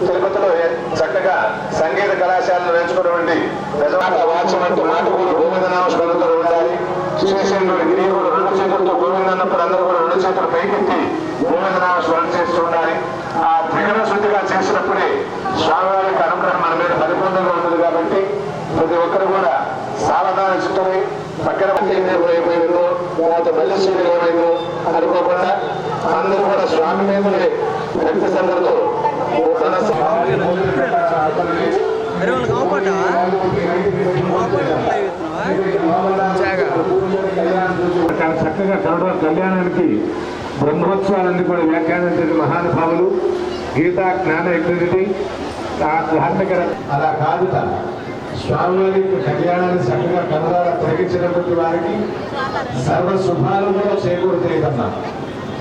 తిరుపతిలో చక్కగా సంగీత కళాశాలను నేర్చుకున్నటువంటి నిజమాట వాచమంటూ మాటకూరు గోవిందనామస్మరణతో ఉండాలి. శ్రీశైలుడు గిరిగుడు రెండు చేతులతో గోవింద అన్నప్పుడు అందరూ కూడా రెండు చేతులు పైకెత్తి గోవిందనామస్మరణ చేస్తూ ఉండాలి. ఆ త్రికరణ శుద్ధిగా చేసినప్పుడే స్వామివారి యొక్క అనుగ్రహం మన మీద పరిపూర్ణంగా ఉంటుంది కాబట్టి ప్రతి ఒక్కరు కూడా సావధాన చుట్టమై పక్కన ఏమైందో తర్వాత మళ్ళీ ఏమైందో అనుకోకుండా అందరూ కూడా స్వామి మీదనే భక్తి సందర్తో కాపాట చక్కగా కలవ కళ్యాణానికి బ్రహ్మోత్సవాలన్నీ కూడా వ్యాఖ్యానించిన మహానుభావులు. గీతా జ్ఞాన యజ్ఞనిధి ధార్మిక అలా కాదు స్వామివారి కళ్యాణాన్ని చక్కగా కనులారా తిరిగించినటువంటి వారికి సర్వ శుభాలు కూడా చేకూరుతాయిదన్నా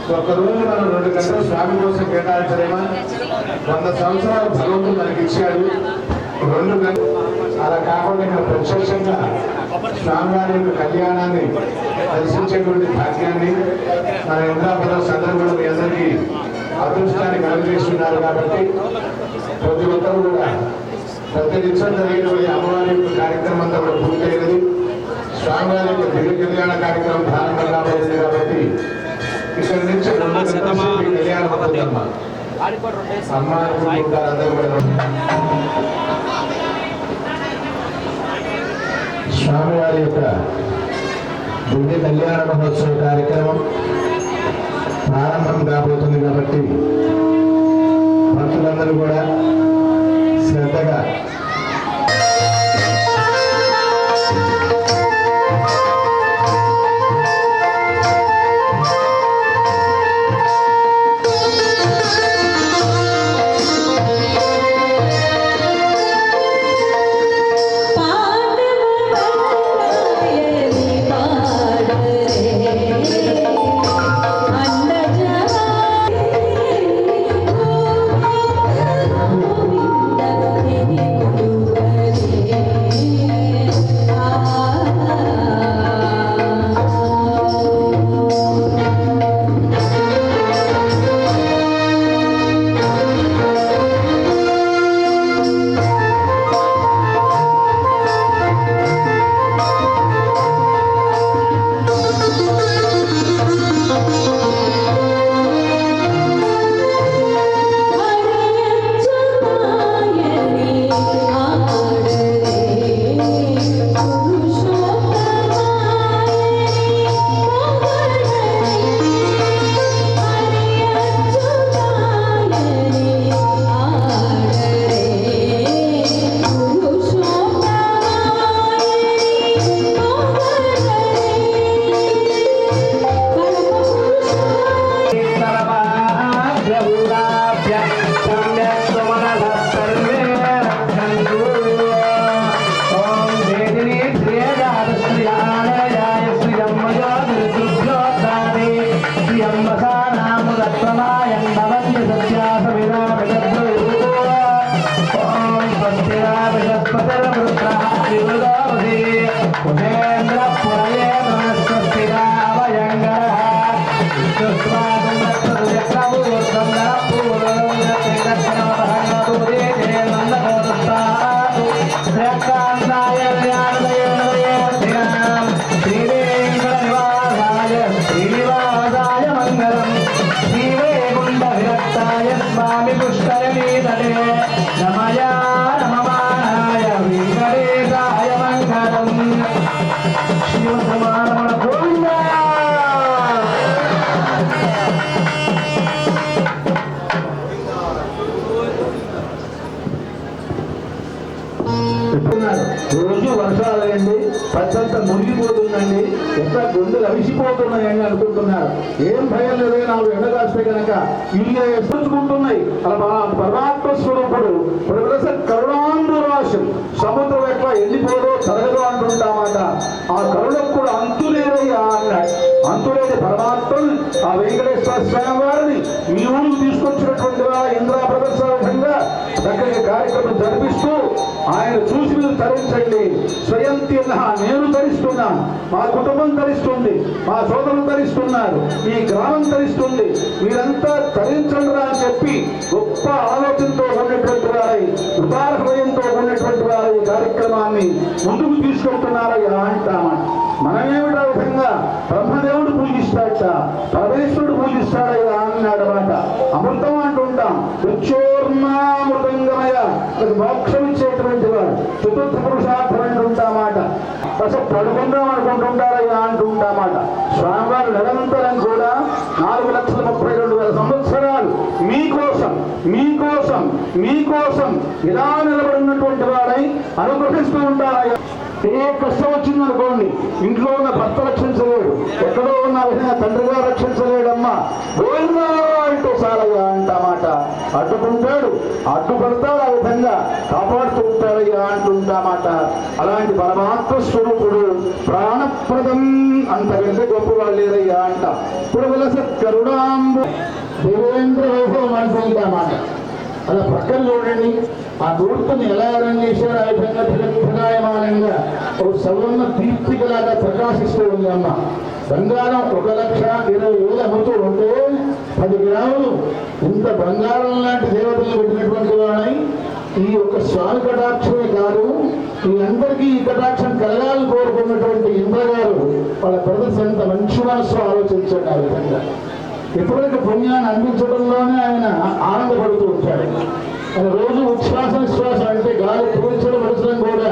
ఒక రోజు నన్ను రెండు గంటలు స్వామి కోసం కేటాయించలేమా? వంద సంవత్సరాలు భగవంతుడు మనకి ఇచ్చాడు. రెండు గంటలు అలా కాకుండా ఇక్కడ ప్రత్యక్షంగా స్వామివారి యొక్క కళ్యాణాన్ని దర్శించేటువంటి భాగ్యాన్ని మన ఇంద్రాపద సందర్భంలో మీ అందరికీ అదృష్టాన్ని కలుగజేస్తున్నారు కాబట్టి ప్రతి ఒక్కరు కూడా ప్రతి నిత్యం జరిగినటువంటి అమ్మవారి యొక్క కార్యక్రమం అంతా కూడా పూర్తయినది. స్వామివారి యొక్క దివ్య కళ్యాణ కార్యక్రమం ప్రారంభం కాబోతుంది కాబట్టి నుంచి కళ్యాణం స్వామివారి యొక్క దివ్య కళ్యాణ మహోత్సవ కార్యక్రమం ప్రారంభం కాబోతుంది కాబట్టి భక్తులందరూ కూడా ఎంత గుండెలు అవిసిపోతున్నాయని అనుకుంటున్నారు. ఏం భయం లేదు నాకు ఎండగాస్తే కనుక ఇల్లు ఎప్పుడుకుంటున్నాయి అలా పర- పరమాత్మ స్వరూపుడు ప్రవేశ కరుణాంధురాశం. సముద్రం ఎట్లా ఎండిపోదో తరగదు అంటుంటామాట ఆ కరుణకు కూడా అంతులేదయ్యా అన్నాడు అంతులేని పరమాత్మ ఆ వెంకటేశ్వర స్వామి వారిని మీ ఊరికి తీసుకొచ్చినటువంటి వారు ఇంద్రా ప్రదర్శనంగా చక్కగా కార్యక్రమం జరిపిస్తూ ఆయన చూసి మీరు తరించండి. స్వయం తిన్న నేను తరిస్తున్నా. మా కుటుంబం ధరిస్తుంది మా సోదరులు ధరిస్తున్నారు ఈ గ్రామం ధరిస్తుంది మీరంతా తరించండి అని చెప్పి గొప్ప ఆలోచనతో ఉన్నటువంటి వారి ఉదార హృదయంతో ఉన్నటువంటి వారి ఈ కార్యక్రమాన్ని ముందుకు తీసుకెళ్తున్నారు ఇలా అంటామా? మనమేమిటి విధంగా బ్రహ్మదేవుడు పూజిస్తాడట పరమేశ్వరుడు పూజిస్తాడు అన్నాడమాట అమృతం అంటుంటాం. మోక్షం ఇచ్చేటువంటి వాడు. చతుర్థ పురుషార్థం అంటుంటామాట అసలు పడుకుందాం అనుకుంటుంటారయ్యా అంటుంటామాట స్వామివారు నిరంతరం కూడా నాలుగు లక్షల ముప్పై రెండు వేల సంవత్సరాలు మీకోసం మీకోసం మీకోసం ఇలా నిలబడినటువంటి వాడై అనుగ్రహిస్తూ ఉంటారయ్యా. ఏ కష్టం వచ్చిందనుకోండి ఇంట్లో ఉన్న భర్త రక్షించలేడు ఎక్కడో ఉన్న తండ్రి గారు రక్షించలేడమ్మా. గోవిందా అంటూ సారయ్యా అంటామాట అడ్డుకుంటాడు అడ్డుపడతాడు ఆ విధంగా కాపాడుతూ ఉంటాడయ్యా అంటుంటామాట అలాంటి పరమాత్మ స్వరూపుడు ప్రాణప్రదం అంతకంటే గొప్పవాళ్ళు లేరయ్యా అంట. పురుగులస కరుణాంబు. దేవేంద్ర మనసు అనుకుంటామాట అలా పక్కన చూడండి. ఆ దూర్తుని ఎలా అరేంజ్ చేశారు ఆ విధంగా ప్రదాయమానంగా ఒక సవర్ణ దీప్తికలాగా ప్రకాశిస్తూ ఉంది అమ్మ. బంగారం ఒక లక్ష ఇరవై వేలు అమ్ముతూ ఉంటే పది గ్రాములు. ఇంత బంగారం లాంటి దేవతలు పెట్టినటువంటి వాడై ఈ యొక్క స్వామి కటాక్షమే కాదు ఈ అందరికీ ఈ కటాక్షం కలగాలని కోరుకున్నటువంటి ఇంద్రగారు వాళ్ళ బ్రదర్స్ ఎంత మంచి మనసు ఆలోచించండి ఆ విధంగా. ఎప్పుడైతే పుణ్యాన్ని అందించడంలోనే ఆయన ఆనందపడుతూ ఉంటాడు ఆయన రోజు ఉచ్ఛ్వాస నిశ్వాస అంటే గాలి పూరించడం విడచడం కూడా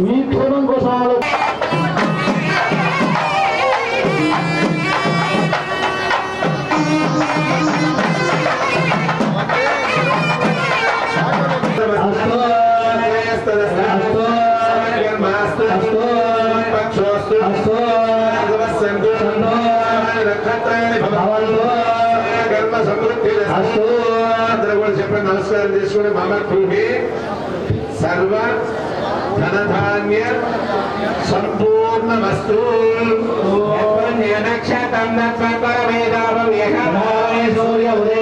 మీ క్షేమం కోసం ఆలో- చెప్పండి నమస్కారం చేసుకుని మమ గృహే సర్వ ధనధాన్య సంపూర్ణమస్తు నక్షత్రం సూర్య ఉదయే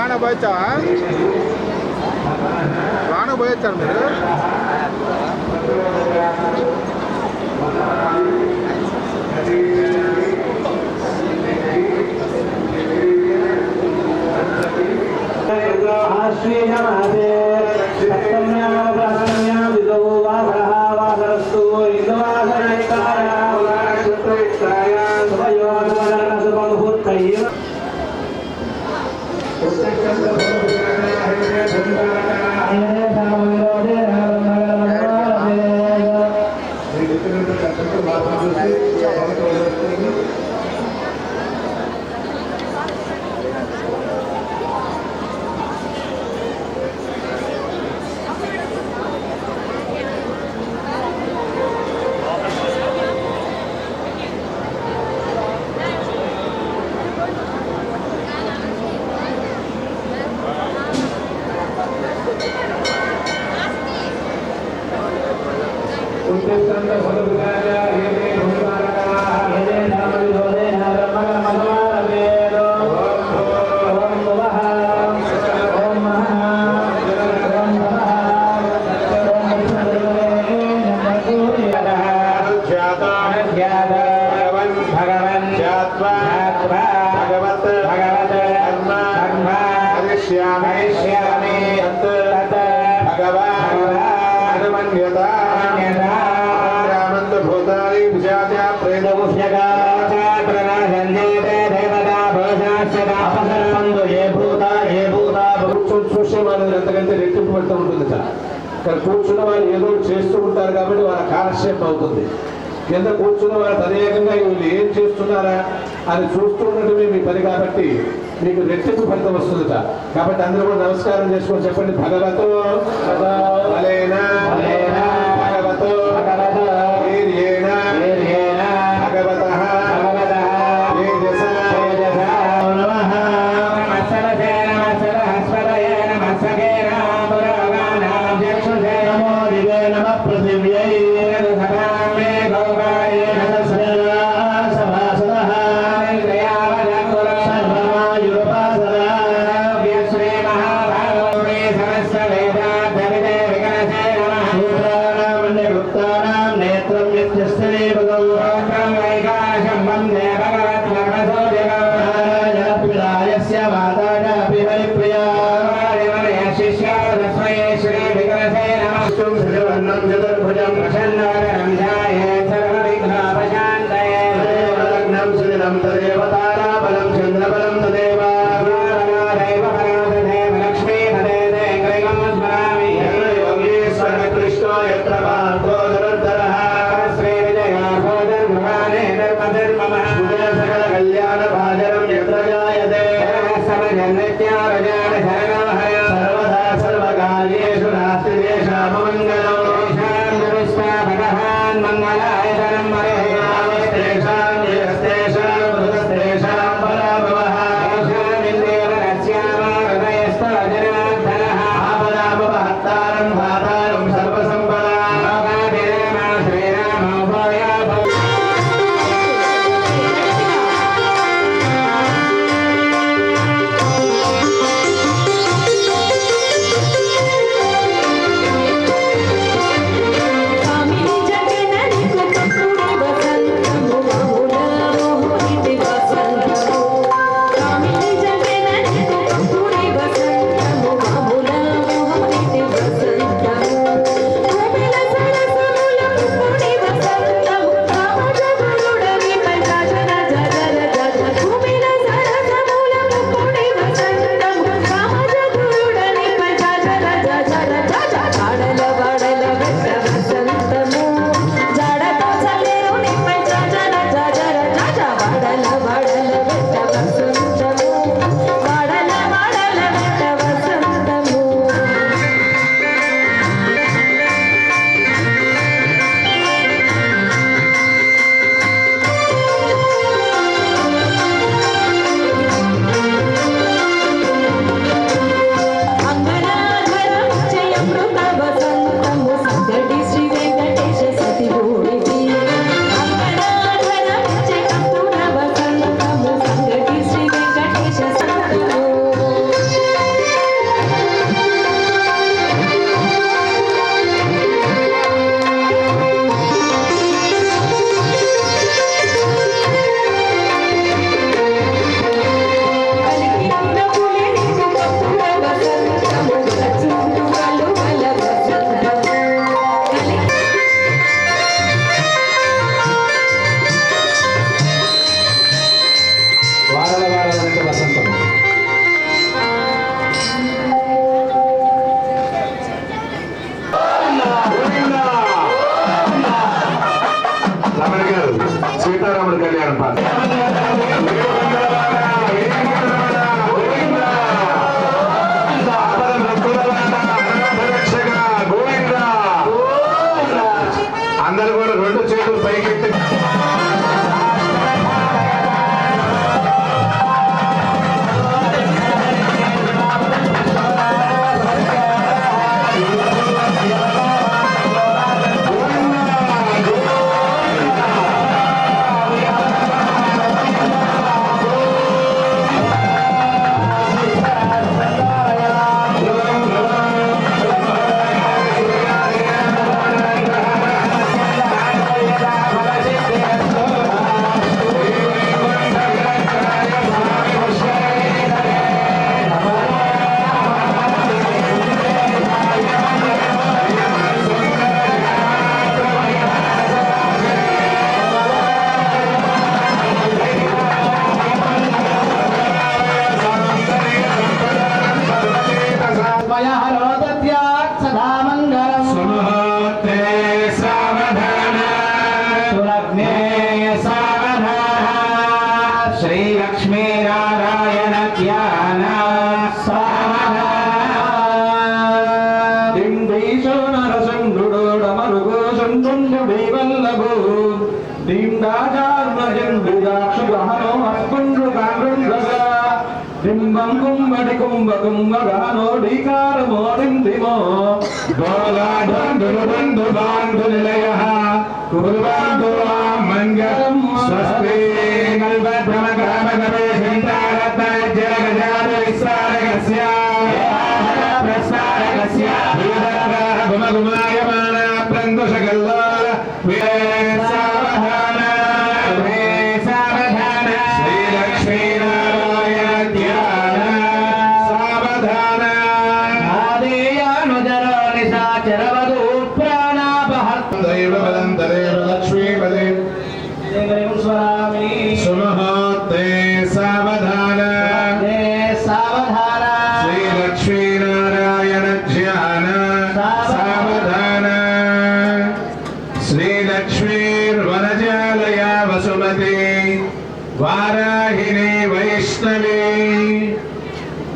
వాన పోయొచ్చా వాన పోయొచ్చారు మీరు శ్రీ నమదే రెట్టింపు పెడుతూ ఉంటుంది కూర్చున్న వాళ్ళు ఏదో చేస్తూ ఉంటారు కాబట్టి వాళ్ళ కాలక్షేపం అవుతుంది కింద కూర్చున్న వాళ్ళు తదేకంగా వీళ్ళు ఏం చేస్తున్నారా అని చూస్తూ ఉండటమే మీ పని కాబట్టి మీకు రెట్టింపు ఫలితం వస్తుంది కాబట్టి అందరూ కూడా నమస్కారం చేసుకొని చెప్పండి భగవతో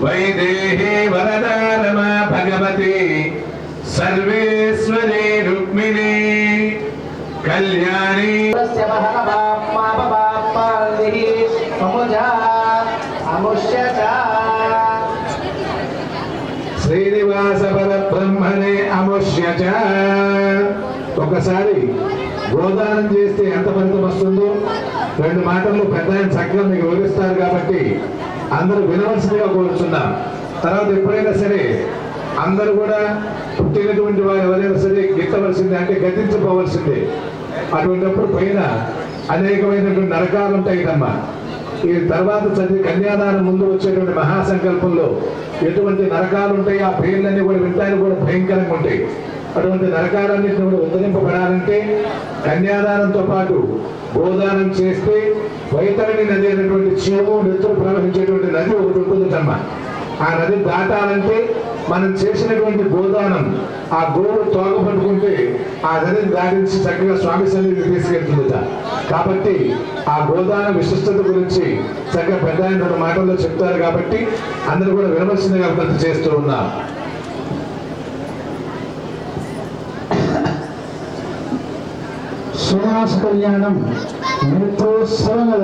వైదేహి వరదారమ భగవతి సర్వేశ్వరి రుక్మిణి. కళ్యాణి. శ్రీనివాస పరబ్రహ్మణే అముష్య. ఒకసారి గోదానం చేస్తే ఎంత ఫలితం వస్తుందో? రెండు మాటల్లో పెద్ద చక్కగా మీకు వివరిస్తారు కాబట్టి అందరూ వినవలసిందిగా కోరుచున్నాం. తర్వాత ఎప్పుడైనా సరే అందరూ కూడా పుట్టినటువంటి వారు ఎవరైనా సరే గెత్తవలసిందే అంటే గతించుకోవలసిందే అటువంటిప్పుడు పైన అనేకమైనటువంటి నరకాలు ఉంటాయి కదమ్మా ఈ తర్వాత చదివి కన్యాదానం ముందు వచ్చేటువంటి మహాసంకల్పంలో ఎటువంటి నరకాలు ఉంటాయి ఆ పేర్లన్నీ కూడా వింటానికి కూడా భయంకరంగా ఉంటాయి. అటువంటి నరకాలన్నింటినీ కూడా ఉద్ధరింపబడాలంటే కన్యాదానంతో పాటు గోదానం చేస్తే వైతరణి నది అనేటువంటి చీము నెత్తులు ప్రవహించేటువంటి నది ఒకటి ఉంటుందమ్మా ఆ నది దాటాలంటే మనం చేసినటువంటి గోదానం ఆ గోడు తోక పట్టుకుంటే ఆ నదిని దాటించి చక్కగా స్వామి సన్నిధికి తీసుకెళ్తుందట కాబట్టి ఆ గోదాన విశిష్టత గురించి చక్కగా పెద్ద ఆయన రెండు మాటల్లో చెప్తారు కాబట్టి అందరూ కూడా విమర్శనగా చేస్తూ ఉన్నారు. శ్రీనివాస కళ్యాణం నేత్రోత్సవంగా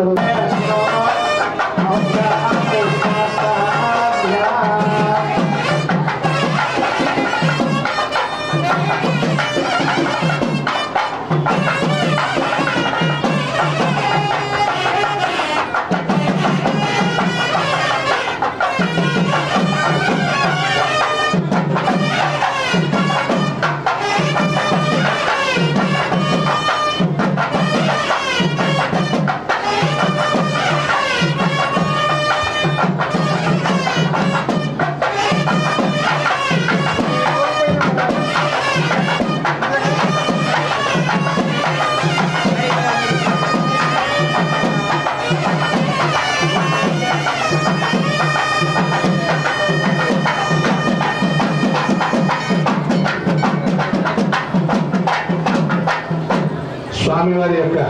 స్వామివారి యొక్క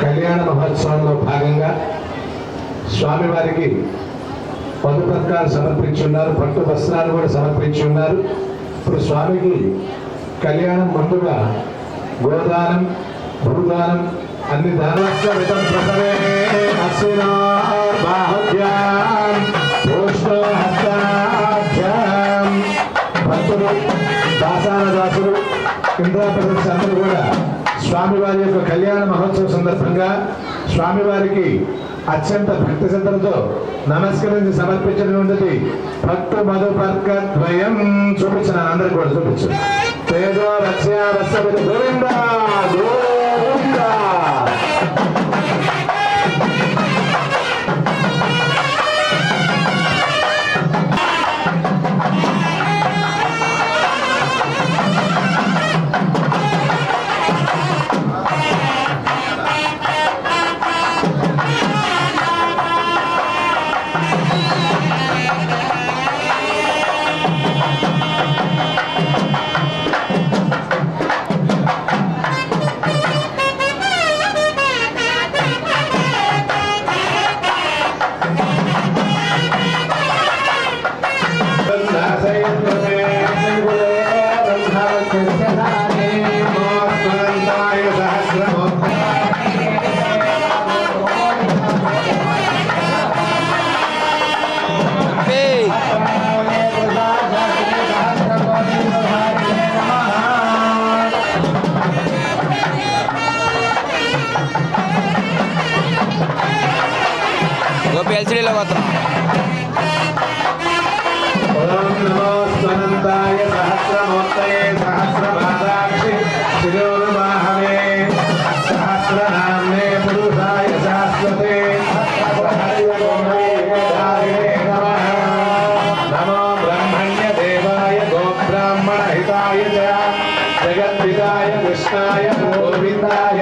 కళ్యాణ మహోత్సవంలో భాగంగా స్వామివారికి పదుపత్రాలు సమర్పించి ఉన్నారు. పట్టు వస్త్రాలు కూడా సమర్పించి ఉన్నారు. ఇప్పుడు స్వామికి కళ్యాణం ముందుగా గోదానం భూదానం అన్ని దానోత్సవితం ప్రసవే అశ్వినార్బాహుభ్యాం హస్తాభ్యాం భక్తులు దాసాన దాసులు ఇంద్రాప్రదర్శి స్వామివారి యొక్క కళ్యాణ మహోత్సవ సందర్భంగా స్వామివారికి అత్యంత భక్తి శ్రద్ధలతో నమస్కరించి సమర్పించినటువంటిది భక్త మధుపర్క ద్వయం చూపించిన అందరికి కూడా చూపించు. తేజో రక్ష రసవిధి గోవింద कृष्णाय गोविन्दाय